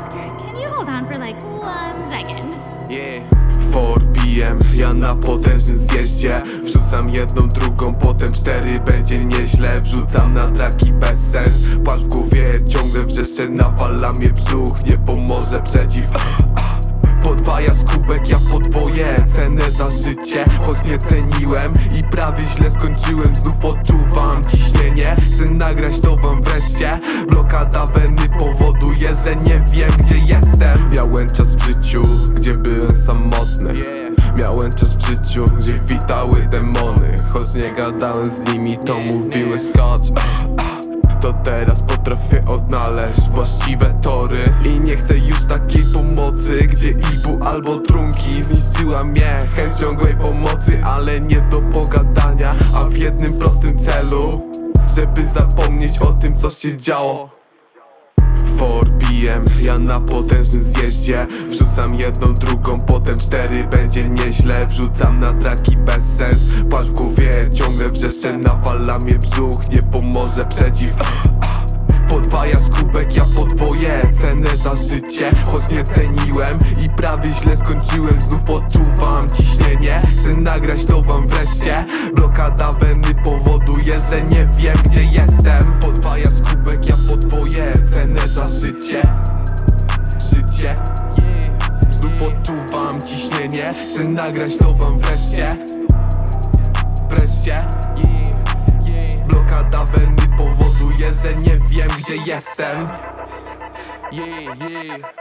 Oscar, can you hold on for like one second? Yeah. 4PM, ja na potężnym zjeździe. Wrzucam jedną, drugą, potem cztery. Będzie nieźle, wrzucam na traki bez sens. Płacz w głowie, ciągle wrzeszcze Nawala mnie brzuch, nie pomoże przeciw Podwaja skubek, ja podwoję cenę za życie. Choć nie ceniłem i prawie źle skończyłem. Znów odczuwam ciśnienie. Chcę nagrać to wam wreszcie. Blokada weny powoli powoduje, że nie wiem gdzie jestem. Miałem czas w życiu, gdzie byłem samotny. Miałem czas w życiu, gdzie witały demony. Choć nie gadałem z nimi, to mówiły skocz. To teraz potrafię odnaleźć właściwe tory. I nie chcę już takiej pomocy Gdzie ibu albo trunki. Zniszczyła mnie chęć ciągłej pomocy Ale nie do pogadania. A w jednym prostym celu Żeby zapomnieć o tym co się działo 4PM, ja na potężnym zjeździe. Wrzucam jedną, drugą, potem cztery. Będzie nieźle, wrzucam na traki bez sens. Płacz w głowie, ciągle wrzeszcze Nawala mnie brzuch, nie pomoże przeciw. Podwaja kubek, ja podwoję cenę za życie. Choć nie ceniłem i prawie źle skończyłem Znów odczuwam ciśnienie, chcę nagrać to wam wreszcie. Blokada weny powoduje, że nie wiem gdzie jestem. Podwaja kubek, ja podwoję życie. Życie. Znów odczuwam ciśnienie, chcę nagrać to wam wreszcie. Wreszcie. Blokada weny powoduje, że nie wiem gdzie jestem. Yeah, yeah.